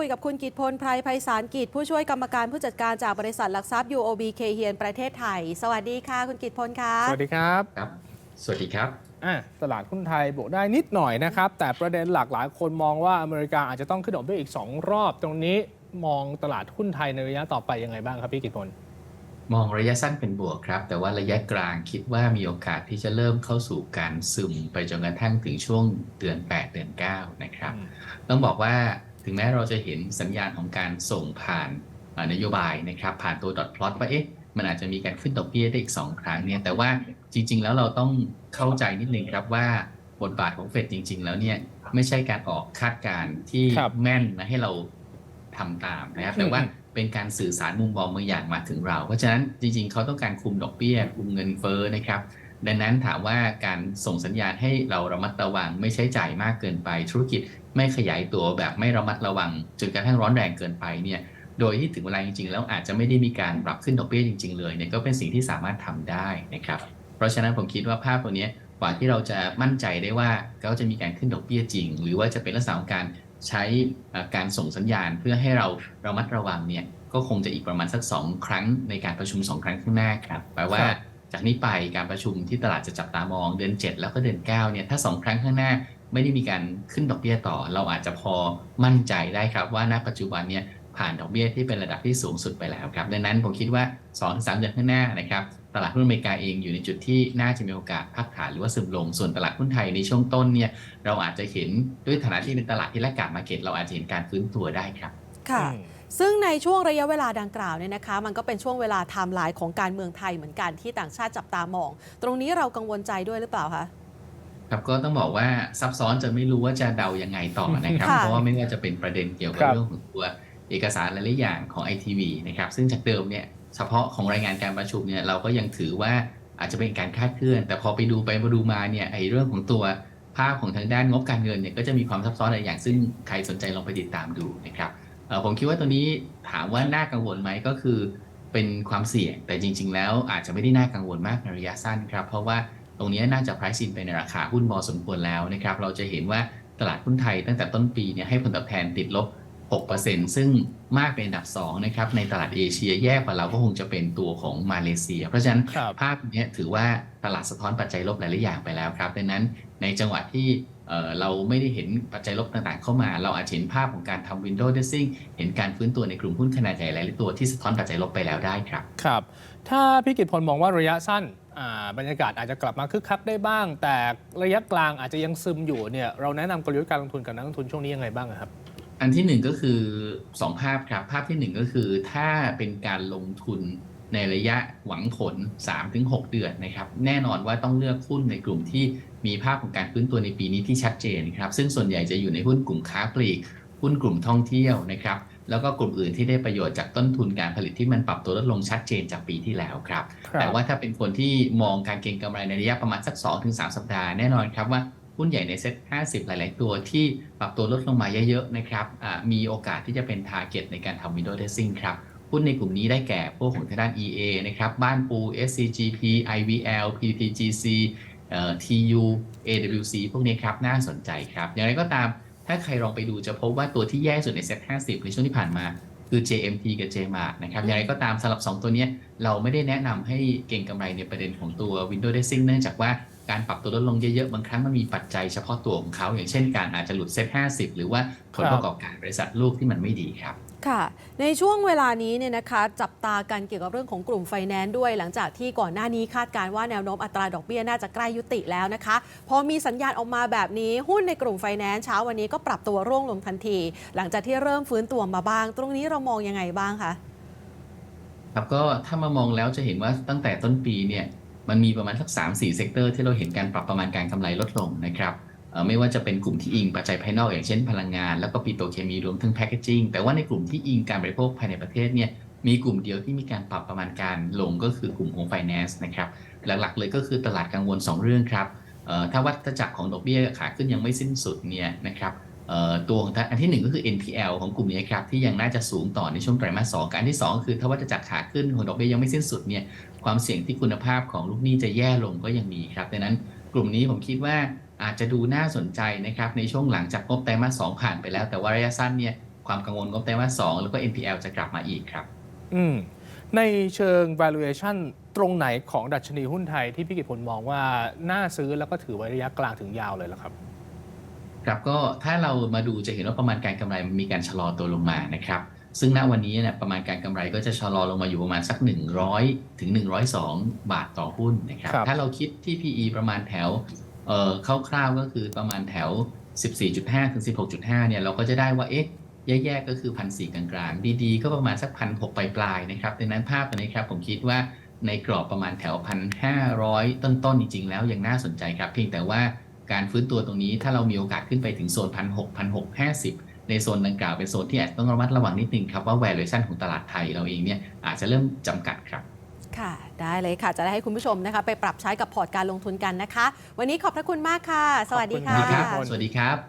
คุยกับคุณกิตพลไพรไพศาลกิจ ผู้ช่วยกรรมการผู้จัดการจากบริษัทหลักทรัพย์ UOB เคเฮียนประเทศไทย สวัสดีค่ะ คุณกิตพลค่ะ สวัสดีครับครับ สวัสดีครับอะตลาดหุ้นไทยบวกได้นิดหน่อยนะครับ แต่ประเด็นหลากหลายคนมองว่าอเมริกาอาจจะต้องขึ้นดอกเบี้ยอีก 2 รอบ ตรงนี้มองตลาดหุ้นไทยในระยะต่อไปยังไงบ้างครับพี่กิตพลมองระยะสั้นเป็นบวกครับ แต่ว่าระยะกลางคิดว่ามีโอกาสที่จะเริ่มเข้าสู่การซึมไปจนกระทั่งถึงช่วงเดือน 8 เดือน 9 นะครับอืมต้องบอกว่า ถึงแม้เราจะเห็นสัญญาณของการส่งผ่านเอ่อนโยบายนะครับ ผ่านตัวดอทพลอตว่าเอ๊ะมันอาจจะมีการขึ้นดอกเบี้ยได้อีก 2 ครั้งเนี่ยแต่ว่าจริง ๆ แล้วเราต้องเข้าใจนิดนึงครับว่าบทบาทของเฟดจริง ๆ แล้วเนี่ยไม่ใช่การออกคาดการณ์ที่ครับแม่นนะให้เราทำตามนะครับแต่ว่าอืมเป็นการสื่อสารมุมมองบางอย่างมาถึงเรา เพราะฉะนั้นจริง ๆ เขาต้องการคุมดอกเบี้ย คุมเงินเฟ้อนะครับ ดังนั้นถามว่าการส่งสัญญาณให้เราระมัดระวัง ไม่ใช้จ่ายมากเกินไป ธุรกิจไม่ขยายตัวแบบไม่ระมัดระวังจนกระทั่งร้อนแรงเกินไปเนี่ยโดยที่ถึงเวลาจริงๆ แล้วอาจจะไม่ได้มีการปรับขึ้นดอกเบี้ยจริง ๆ เลยเนี่ยก็เป็นสิ่งที่สามารถทำได้นะครับเพราะฉะนั้นผมคิดว่าภาพตัวนี้กว่าที่เราจะมั่นใจได้ว่าเขาจะมีการขึ้นดอกเบี้ยจริง หรือว่าจะเป็นลักษณะของการใช้การส่งสัญญาณเพื่อให้เราระมัดระวังเนี่ยก็คงจะอีกประมาณสักสองครั้งในการประชุมสองครั้งข้างหน้าครับแปลว่า จากนี้ไปการประชุมที่ตลาดจะจับตามองเดือน 7 แล้วก็เดือน9เนี่ยถ้า 2 ครั้งข้างหน้าไม่ได้มีการขึ้นดอกเบี้ยต่อ เราอาจจะพอมั่นใจได้ครับว่าณปัจจุบันเนี่ยผ่านดอกเบี้ยที่เป็นระดับที่สูงสุดไปแล้วครับดังนั้นผมคิดว่า 2-3 เดือนข้างหน้านะครับตลาดหุ้นอเมริกาเองอยู่ในจุดที่น่าจะมีโอกาสพักฐานหรือว่าซึมลง ส่วนตลาดหุ้นไทยในช่วงต้นเนี่ยเราอาจจะเห็นด้วยฐานะที่เป็นตลาดที่แลกกาดมาเก็ตเราอาจจะเห็นการฟื้นตัวได้ครับ ค่ะอืม ซึ่งในช่วงระยะเวลาดังกล่าวเนี่ยนะคะ มันก็เป็นช่วงเวลาไทม์ไลน์ของการเมืองไทยเหมือนกันที่ต่างชาติจับตามอง ตรงนี้เรากังวลใจด้วยหรือเปล่าคะครับก็ต้องบอกว่าซับซ้อนจะไม่รู้ว่าจะเดายังไงต่อนะครับค่ะเพราะว่าไม่ว่าจะเป็นประเด็นเกี่ยวกับครับเรื่องของตัวเอกสารหลายๆอย่างของ ITV นะครับซึ่งจากเดิมเนี่ยเฉพาะของรายงานการประชุมเนี่ยเราก็ยังถือว่าอาจจะเป็นการคาดเคลื่อน แต่พอไปดูไปมาดูมาเนี่ยไอ้เรื่องของตัวภาพของทางด้านงบการเงินเนี่ยก็จะมีความซับซ้อนหลายอย่าง ซึ่งใครสนใจลองไปติดตามดูนะครับเอ่อ ผมคิดว่าตัวนี้ถามว่าน่ากังวลไหมก็คือเป็นความเสี่ยงแต่จริง ๆ แล้วอาจจะไม่ได้น่ากังวลมากในระยะสั้นครับ เพราะว่าตรงนี้น่าจะ price in ไปในราคาหุ้นพอสมควรแล้วนะครับ เราจะเห็นว่าตลาดหุ้นไทยตั้งแต่ต้นปีเนี่ยให้ผลตอบแทนติดลบ 6%ซึ่งมากเป็นอันดับ2นะครับในตลาดเอเชียแย่กว่าเราก็คงจะเป็นตัวของมาเลเซีย เพราะฉะนั้นครับภาพเนี้ยถือว่าตลาดสะท้อนปัจจัยลบหลายๆอย่างไปแล้วครับดังนั้นในจังหวะที่เอ่อเราไม่ได้เห็นปัจจัยลบต่างๆเข้ามา เราอาจจะเห็นภาพของการทำ window dressing เห็นการฟื้นตัวในกลุ่มหุ้นขนาดใหญ่หลายๆตัวที่สะท้อนปัจจัยลบไปแล้วได้ครับ ครับ ถ้าพี่กิตพลมองว่าระยะสั้นอ่าบรรยากาศอาจจะกลับมาคึกคักได้บ้าง แต่ระยะกลางอาจจะยังซึมอยู่เนี่ยเราแนะนำกลยุทธ์การลงทุนกับนักลงทุนช่วงนี้ยังไงบ้างอะครับ อันที่หนึ่งก็คือ2ภาพครับ ภาพที่หนึ่งก็คือถ้าเป็นการลงทุนในระยะหวังผล 3-6 เดือนนะครับ แน่นอนว่าต้องเลือกหุ้นในกลุ่มที่มีภาพของการฟื้นตัวในปีนี้ที่ชัดเจนครับ ซึ่งส่วนใหญ่จะอยู่ในหุ้นกลุ่มค้าปลีก หุ้นกลุ่มท่องเที่ยวนะครับ แล้วก็กลุ่มอื่นที่ได้ประโยชน์จากต้นทุนการผลิตที่มันปรับตัวลดลงชัดเจนจากปีที่แล้วครับครับแต่ว่าถ้าเป็นคนที่มองการเก็งกำไรในระยะประมาณสัก 2-3 สัปดาห์แน่นอนครับว่า หุ้นใหญ่ในเซ็ต50 หลาย ๆ ตัวที่ปรับตัวลดลงมาเยอะ ๆ นะครับมีโอกาสที่จะเป็น t a r g e t ในการทำ window dressing ครับหุ้นในกลุ่มนี้ได้แก่พวกของทางด้าน EA นะครับ บ้านปู SCGP IVL PTGC เอ่อ TU AWC พวกนี้ครับ น่าสนใจครับ อย่างไรก็ตามถ้าใครลองไปดูจะพบว่าตัวที่แย่สุดในเซ็ต50 ในช่วงที่ผ่านมา คือ JMT กับ JMart นะครับ อย่างไรก็ตามสำหรับ 2 ตัวนี้เราไม่ได้แนะนำให้เก่งกำไรในประเด็นของตัว Window Dressing เนื่องจากว่า การปรับตัวลดลงเยอะๆ บางครั้งมันมีปัจจัยเฉพาะตัวของเขา อย่างเช่นการอาจจะหลุดเซ็ต50 หรือว่าผลประกอบการบริษัทลูกที่มันไม่ดีครับค่ะในช่วงเวลานี้เนี่ยนะคะจับตากันเกี่ยวกับเรื่องของกลุ่มไฟแนนซ์ด้วย หลังจากที่ก่อนหน้านี้คาดการณ์ว่าแนวโน้มอัตราดอกเบี้ยน่าจะใกล้ยุติแล้วนะคะ พอมีสัญญาณออกมาแบบนี้หุ้นในกลุ่มไฟแนนซ์เช้าวันนี้ก็ปรับตัวร่วงลงทันที หลังจากที่เริ่มฟื้นตัวมาบ้าง ตรงนี้เรามองยังไงบ้างคะครับก็ถ้ามามองแล้วจะเห็นว่าตั้งแต่ต้นปีเนี่ย มันมีประมาณสัก3 4เซกเตอร์ที่เราเห็นการปรับประมาณการกำไรลดลงนะครับไม่ว่าจะเป็นกลุ่มที่อิงปัจจัยภายนอกอย่างเช่นพลังงาน แล้วก็ปิโตรเคมีรวมถึงแพคเกจิ้งแต่ว่าในกลุ่มที่อิงการบริโภคภายในประเทศเนี่ยมีกลุ่มเดียวที่มีการปรับประมาณการลงก็คือกลุ่มของ finance นะครับหลักๆ เลยก็คือตลาดกังวล 2 เรื่องครับถ้าวัฏจักรของดอกเบี้ยขาขึ้นยังไม่สิ้นสุดเนี่ยนะครับ ตัวของท่านอันที่หนึ่งก็คือ NPL ของกลุ่มนี้ครับที่ยังน่าจะสูงต่อในช่วงไตรมาสสองกับอันที่สองก็คือถ้าวัฏจักขาขึ้นของดอกเบี้ยยังไม่สิ้นสุดเนี่ยความเสี่ยงที่คุณภาพของลูกหนี้จะแย่ลงก็ยังมีครับดังนั้นกลุ่มนี้ผมคิดว่าอาจจะดูน่าสนใจนะครับในช่วงหลังจากงบไตรมาสสองผ่านไปแล้ว แต่ว่าระยะสั้นเนี่ยความกังวลงบไตรมาสสองแล้วก็ NPL จะกลับมาอีกครับ อืมในเชิง valuation ตรงไหนของดัชนีหุ้นไทยที่พี่กิตพลมองว่าน่าซื้อแล้วก็ถือไว้ระยะกลางถึงยาวเลยล่ะครับ ครับก็ถ้าเรามาดูจะเห็นว่าประมาณการกำไรมันมีการชะลอตัวลงมานะครับซึ่งณวันนี้เนี่ยประมาณการกำไรก็จะชะลอลงมาอยู่ประมาณสัก 100 ถึง 102 บาทต่อหุ้นนะครับครับถ้าเราคิดที่ PE ประมาณแถวเอ่อคร่าวๆก็คือประมาณแถว 14.5 ถึง 16.5 เนี่ยเราก็จะได้ว่าเอ๊ะแย่ๆก็คือพันสี่กลางๆ ดีๆ ก็ประมาณสักพันหกปลายๆนะครับดังนั้นภาพตัวนี้ครับผมคิดว่าในกรอบประมาณแถวพันห้าร้อยต้นๆ จริงๆ แล้วยังน่าสนใจครับ เพียงแต่ว่า การฟื้นตัวตรงนี้ถ้าเรามีโอกาสขึ้นไปถึงโซนพันหกพันหกห้าสิบในโซนดังกล่าวเป็นโซนที่อาจจะต้องระมัดระวังนิดนึงครับว่า valuation ของตลาดไทยเราเองเนี่ยอาจจะเริ่มจำกัดครับค่ะ ได้เลยค่ะ จะได้ให้คุณผู้ชมนะคะ ไปปรับใช้กับพอร์ตการลงทุนกันนะคะ วันนี้ขอบพระคุณมากค่ะ สวัสดีขอบค่ะคุณดีครับค่ะ สวัสดีครับ